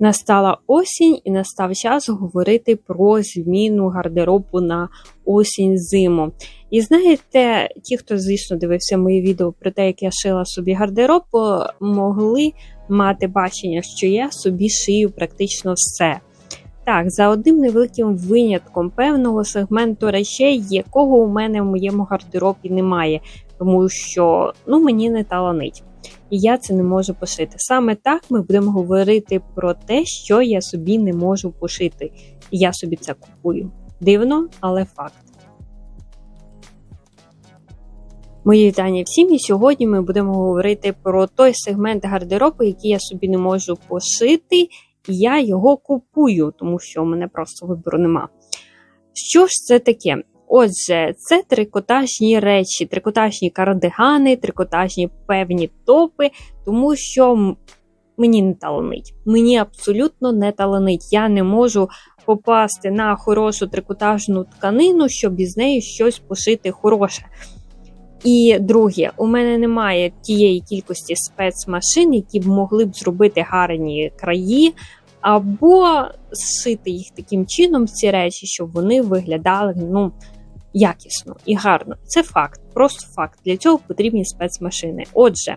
Настала осінь і настав час говорити про зміну гардеробу на осінь-зиму. І знаєте, ті, хто, звісно, дивився мої відео про те, як я шила собі гардероб, могли мати бачення, що я собі шию практично все. Так, за одним невеликим винятком певного сегменту речей, якого у мене в моєму гардеробі немає, тому що ну, мені не таланить і я це не можу пошити. Саме так ми будемо говорити про те, що я собі не можу пошити. І я собі це купую. Дивно, але факт. Мої вітання всім, і сьогодні ми будемо говорити про той сегмент гардеробу, який я собі не можу пошити, і я його купую, тому що у мене просто вибору нема. Що ж це таке? Отже, це трикотажні речі, трикотажні кардигани, трикотажні певні топи, тому що мені не таланить. Мені абсолютно не таланить. Я не можу попасти на хорошу трикотажну тканину, щоб із нею щось пошити хороше. І друге, у мене немає тієї кількості спецмашин, які б могли б зробити гарні краї, або зшити їх таким чином, ці речі, щоб вони виглядали ну, якісно і гарно. Це факт, просто факт. Для цього потрібні спецмашини. Отже,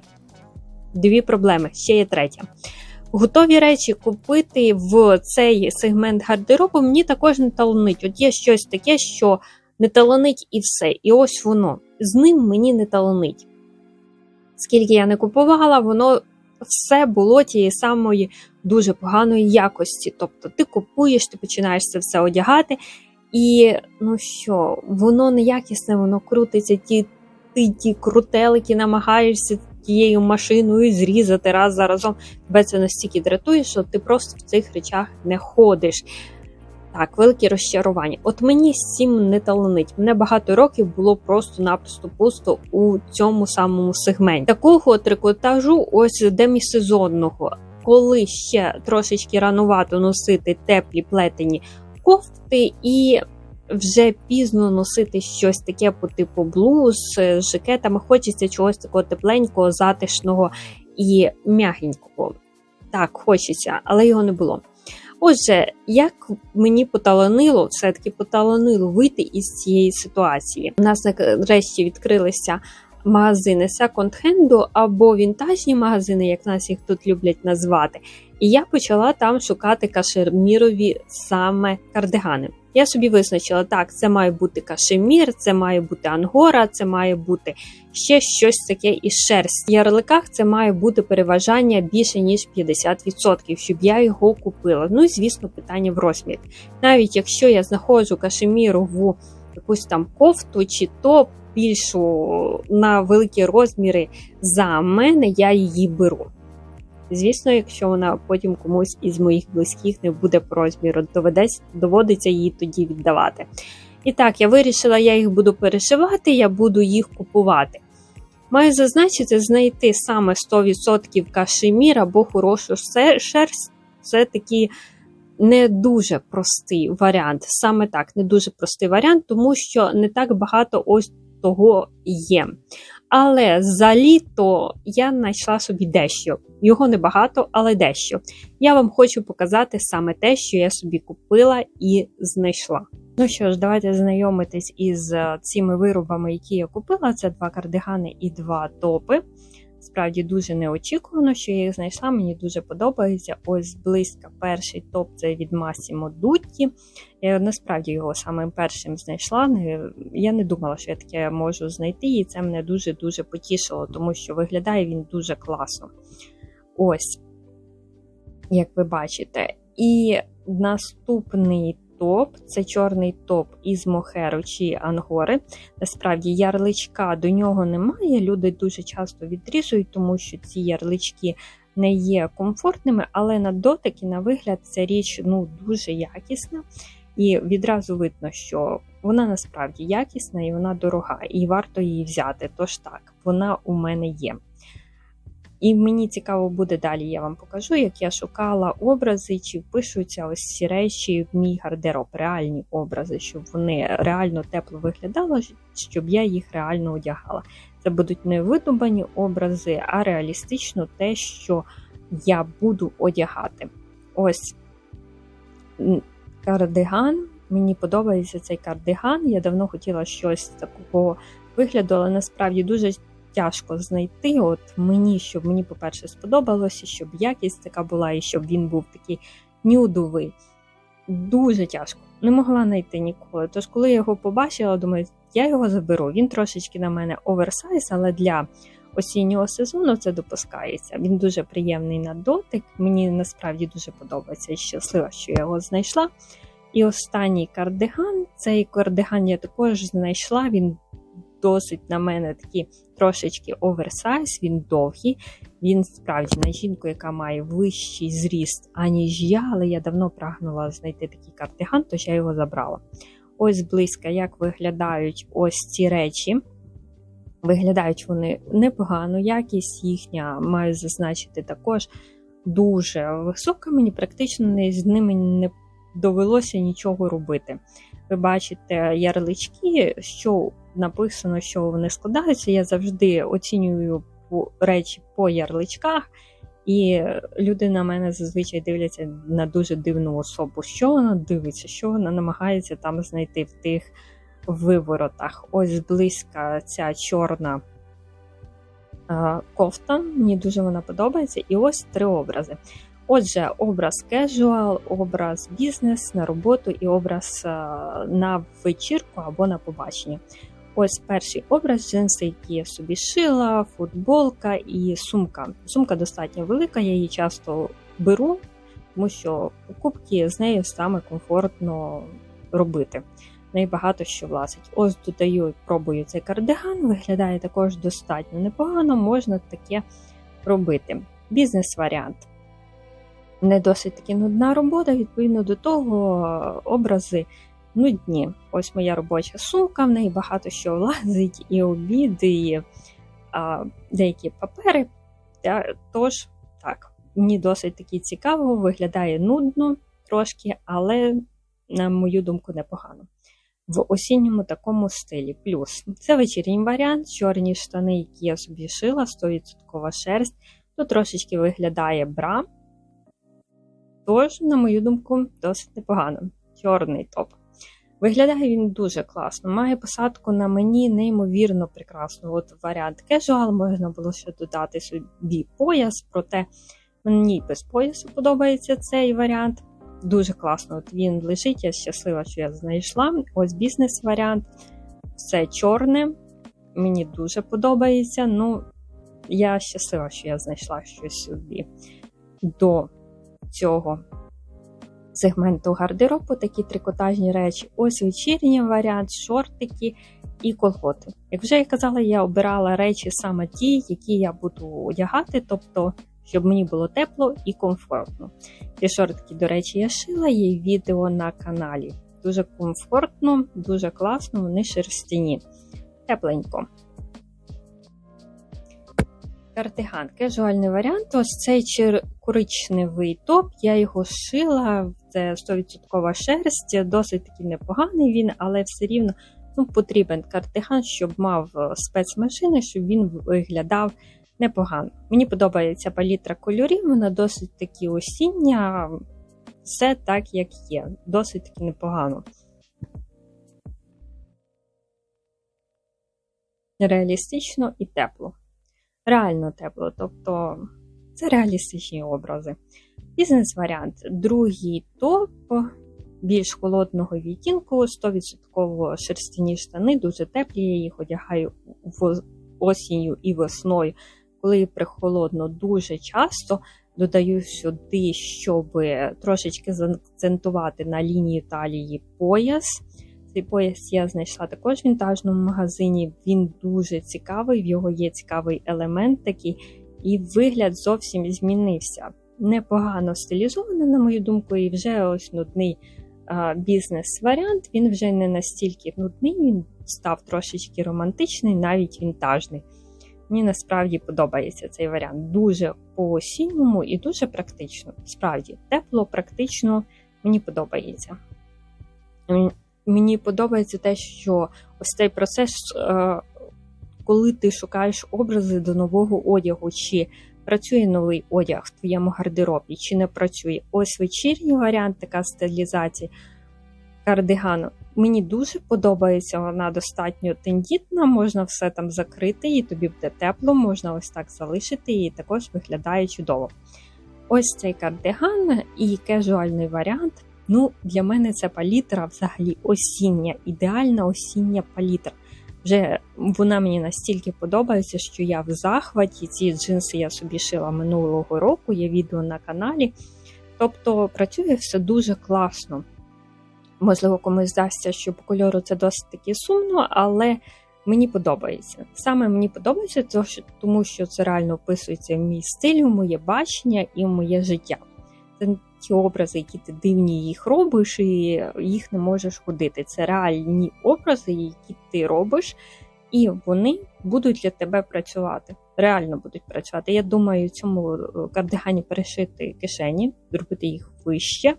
дві проблеми, ще є третя. Готові речі купити в цей сегмент гардеробу мені також не таланить. От є щось таке, що не таланить і все. І ось воно. З ним мені не таланить. Скільки я не купувала, воно все було тієї самої дуже поганої якості. Тобто ти купуєш, ти починаєш це все одягати, і ну що, воно неякісне, воно крутиться, ті ти ті крутелики намагаєшся тією машиною зрізати раз за разом. Тебе це настільки дратує, що ти просто в цих речах не ходиш. Так, велике розчарування. От мені з цим не таланить. Мене багато років було просто-напросто пусто у цьому самому сегменті. Такого трикотажу, ось демісезонного, коли ще трошечки ранувато носити теплі плетені кофти і вже пізно носити щось таке по типу блуз з жакетами. Хочеться чогось такого тепленького, затишного і м'ягенького. Так, хочеться, але його не було. Отже, як мені поталанило, все-таки поталанило вийти із цієї ситуації. У нас нарешті відкрилися магазини секонд-хенду або вінтажні магазини, як нас їх тут люблять назвати. І я почала там шукати кашемірові саме кардигани. Я собі визначила, так, це має бути кашемір, це має бути ангора, це має бути ще щось таке із шерсть. В ярликах це має бути переважання більше ніж 50%, щоб я його купила. Ну і звісно, питання в розмірі. Навіть якщо я знаходжу кашемірову якусь там кофту чи топ більшу на великі розміри за мене, я її беру. Звісно, якщо вона потім комусь із моїх близьких не буде по розміру, доведеться, доводиться її тоді віддавати. І так, я вирішила, я їх буду перешивати, я буду їх купувати. Маю зазначити, знайти саме 100% кашемір або хорошу шерсть це такий не дуже простий варіант. Саме так, не дуже простий варіант, тому що не так багато ось того є. Але за літо я знайшла собі дещо. Його небагато, але дещо. Я вам хочу показати саме те, що я собі купила і знайшла. Ну що ж, давайте знайомитись із е, цими виробами, які я купила. Це два кардигани і два топи. Справді дуже неочікувано, що я їх знайшла. Мені дуже подобається. Ось близько перший топ це від Massimo Dutti. Я насправді його самим першим знайшла. Я не думала, що я таке можу знайти, і це мене дуже-дуже потішило, тому що виглядає він дуже класно. Ось, як ви бачите. І наступний топ це чорний топ із мохеру чи ангори. Насправді, ярличка до нього немає. Люди дуже часто відрізують, тому що ці ярлички не є комфортними, але на дотик і на вигляд ця річ ну, дуже якісна. І відразу видно, що вона насправді якісна і вона дорога, і варто її взяти. Тож так, вона у мене є. І мені цікаво буде далі, я вам покажу, як я шукала образи, чи впишуться ось ці речі в мій гардероб, реальні образи, щоб вони реально тепло виглядали, щоб я їх реально одягала. Це будуть не видумані образи, а реалістично те, що я буду одягати. ось кардиган. Мені подобається цей кардиган. Я давно хотіла щось такого вигляду, але насправді дуже тяжко знайти. От мені, щоб мені, по-перше, сподобалося, щоб якість така була, і щоб він був такий нюдовий. Дуже тяжко. Не могла знайти ніколи. Тож, коли я його побачила, думаю, я його заберу. Він трошечки на мене оверсайз, але для осіннього сезону це допускається. Він дуже приємний на дотик. Мені насправді дуже подобається і щаслива, що я його знайшла. І останній кардиган. Цей кардиган я також знайшла. Він досить на мене такий трошечки оверсайз, він довгий. Він справді на жінку, яка має вищий зріст, аніж я, але я давно прагнула знайти такий кардиган, тож я його забрала. Ось близько, як виглядають ось ці речі. Виглядають вони непогано, якість їхня, маю зазначити, також дуже висока. Мені практично з ними не довелося нічого робити. Ви бачите ярлички, що написано, що вони складаються. Я завжди оцінюю речі по ярличках, і люди на мене зазвичай дивляться на дуже дивну особу. Що вона дивиться, що вона намагається там знайти в тих виворотах. Ось близька ця чорна кофта. Мені дуже вона подобається. І ось три образи. Отже, образ casual, образ бізнес на роботу і образ на вечірку або на побачення. Ось перший образ джинси, які я собі шила, футболка і сумка. Сумка достатньо велика, я її часто беру, тому що покупки з нею саме комфортно робити. В неї багато що влазить. Ось додаю, пробую цей кардиган, виглядає також достатньо непогано, можна таке робити. Бізнес-варіант. Не досить таки нудна робота, відповідно до того, образи нудні. Ось моя робоча сумка, в неї багато що влазить, і обіди, і а, деякі папери. Тож, так, мені досить таки цікаво, виглядає нудно трошки, але, на мою думку, непогано. В осінньому такому стилі. Плюс це вечірній варіант, чорні штани, які я собі шила, 100% шерсть. Тут трошечки виглядає бра. Тож, на мою думку, досить непогано. Чорний топ. Виглядає він дуже класно. Має посадку на мені неймовірно прекрасну. От варіант кежуал, можна було ще додати собі пояс, проте мені без поясу подобається цей варіант. Дуже класно. От Він лежить, я щаслива, що я знайшла. Ось бізнес-варіант. Все чорне. Мені дуже подобається. Ну, я щаслива, що я знайшла щось собі до цього сегменту гардеробу такі трикотажні речі. Ось вечірній варіант, шортики і колготи. Як вже я казала, я обирала речі саме ті, які я буду одягати, тобто, щоб мені було тепло і комфортно. Ці шортики, до речі, я шила, є відео на каналі. Дуже комфортно, дуже класно, вони шерстяні. Тепленько. Картиган, кежуальний варіант. Ось цей коричневий топ, я його шила, це 100% шерсть, досить таки непоганий він, але все рівно ну, потрібен картиган, щоб мав е, спецмашини, щоб він виглядав непогано. Мені подобається палітра кольорів, вона досить таки осіння, все так, як є, досить таки непогано. Реалістично і тепло. Реально тепло, тобто це реалістичні образи. Бізнес-варіант. Другий топ більш холодного відтінку, 100% шерстяні штани, дуже теплі. Я їх одягаю в осінню і весною. Коли прихолодно, дуже часто додаю сюди, щоб трошечки заакцентувати на лінії талії пояс. Цей пояс я знайшла також в вінтажному магазині. Він дуже цікавий, в його є цікавий елемент такий, і вигляд зовсім змінився непогано стилізована, на мою думку, і вже ось нудний бізнес-варіант. Він вже не настільки нудний, він став трошечки романтичний, навіть вінтажний. Мені насправді подобається цей варіант. Дуже по осінньому і дуже практично. Справді, тепло, практично, мені подобається. Мені подобається те, що ось цей процес, е, коли ти шукаєш образи до нового одягу, чи працює новий одяг в твоєму гардеробі, чи не працює. Ось вечірній варіант, така стилізація кардигану. Мені дуже подобається, вона достатньо тендітна, можна все там закрити, і тобі буде тепло, можна ось так залишити, і також виглядає чудово. Ось цей кардиган і кежуальний варіант. Ну, Для мене це палітра взагалі осіння, ідеальна осіння палітра. Вже вона мені настільки подобається, що я в захваті. Ці джинси я собі шила минулого року, є відео на каналі. Тобто працює все дуже класно. Можливо, комусь здасться, що по кольору це досить таки сумно, але мені подобається. Саме мені подобається, тому що це реально описується в мій стиль, в моє бачення і в моє життя. Це ті образи, які ти дивні їх робиш, і їх не можеш ходити. Це реальні образи, які ти робиш, і вони будуть для тебе працювати. Реально будуть працювати. Я думаю, цьому е, кардигані перешити кишені, зробити їх вище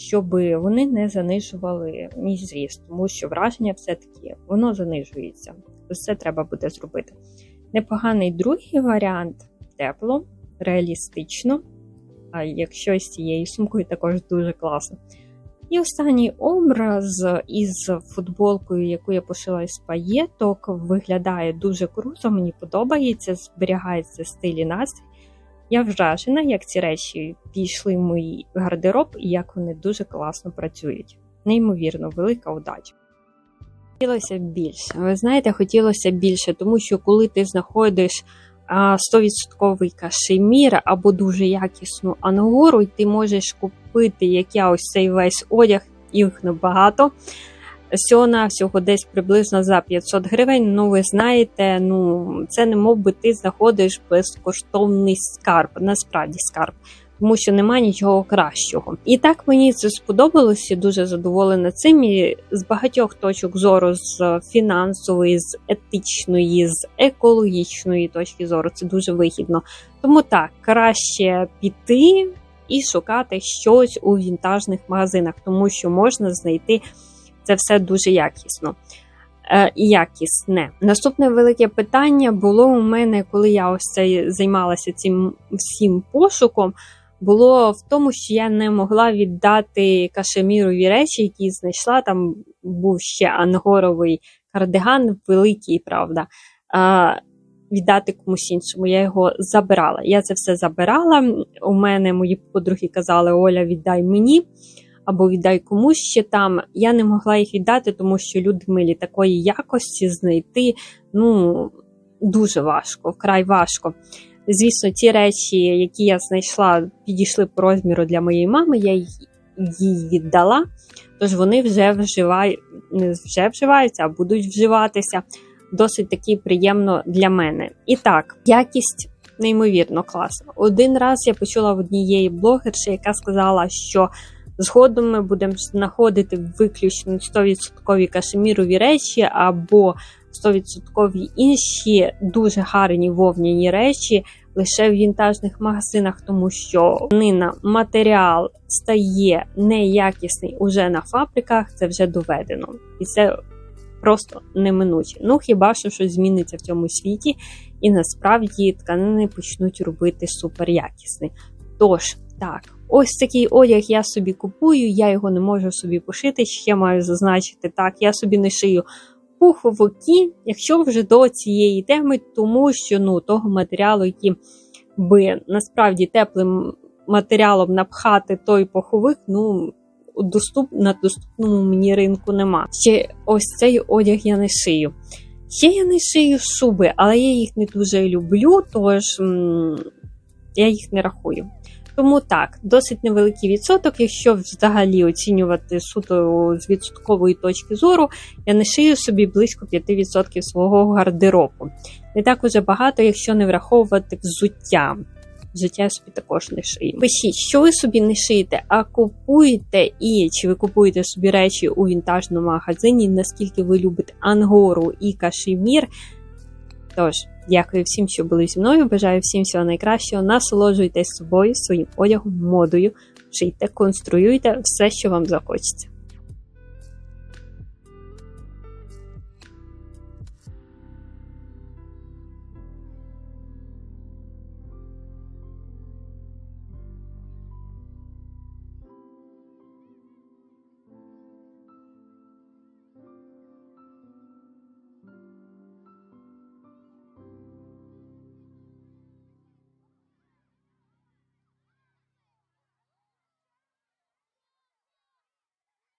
щоб вони не занижували мій зріст, тому що враження все-таки воно занижується. Це треба буде зробити. Непоганий другий варіант тепло, реалістично. Якщо з цією сумкою також дуже класно. І останній образ із футболкою, яку я пошила із паєток, виглядає дуже круто, мені подобається, зберігається стиль і настрій. Я вражена, як ці речі пішли в мій гардероб і як вони дуже класно працюють. Неймовірно, велика удача. Хотілося більше. Ви знаєте, хотілося більше, тому що коли ти знаходиш 100% кашемір або дуже якісну ангору, і ти можеш купити як я ось цей весь одяг, їх небагато всього на всього десь приблизно за 500 гривень. Ну, ви знаєте, ну це не мов би ти знаходиш безкоштовний скарб, насправді скарб. Тому що немає нічого кращого. І так мені це сподобалося, дуже задоволена цим. І з багатьох точок зору, з фінансової, з етичної, з екологічної точки зору, це дуже вигідно. Тому так, краще піти і шукати щось у вінтажних магазинах, тому що можна знайти це все дуже якісно е, якісне. Наступне велике питання було у мене, коли я ось це займалася цим всім пошуком. Було в тому, що я не могла віддати кашемірові речі, які знайшла. Там був ще ангоровий кардиган, великий, правда. Віддати комусь іншому. Я його забирала. Я це все забирала. У мене мої подруги казали: Оля, віддай мені або віддай комусь ще там. Я не могла їх віддати, тому що люди милі такої якості знайти ну, дуже важко, вкрай важко. Звісно, ті речі, які я знайшла, підійшли по розміру для моєї мами, я їй віддала, тож вони вже вживають, не вже вживаються, а будуть вживатися. Досить таки приємно для мене. І так, якість неймовірно класна. Один раз я почула в однієї блогерші, яка сказала, що Згодом ми будемо знаходити виключно 100% кашемірові речі або 100% інші дуже гарні вовняні речі лише в вінтажних магазинах, тому що нина матеріал стає неякісний уже на фабриках, це вже доведено. І це просто неминуче. Ну хіба що щось зміниться в цьому світі, і насправді тканини почнуть робити суперякісний. Тож, так. Ось такий одяг я собі купую, я його не можу собі пошити. Ще маю зазначити так, я собі не шию пуховики, якщо вже до цієї теми, тому що ну, того матеріалу, який би насправді теплим матеріалом напхати той пуховик, ну доступ, на доступному мені ринку нема. Ще ось цей одяг я не шию. Ще я не шию шуби, але я їх не дуже люблю, тож м я їх не рахую. Тому так, досить невеликий відсоток. Якщо взагалі оцінювати суто з відсоткової точки зору, я не шию собі близько 5% свого гардеробу. Не так уже багато, якщо не враховувати взуття. Взуття я собі також не шию. Пишіть, що ви собі не шиєте, а купуєте і чи ви купуєте собі речі у вінтажному магазині, наскільки ви любите ангору і кашемір. Тож. Дякую всім, що були зі мною. Бажаю всім всього найкращого. Насолоджуйтесь собою, своїм одягом, модою, шийте, конструюйте все, що вам захочеться.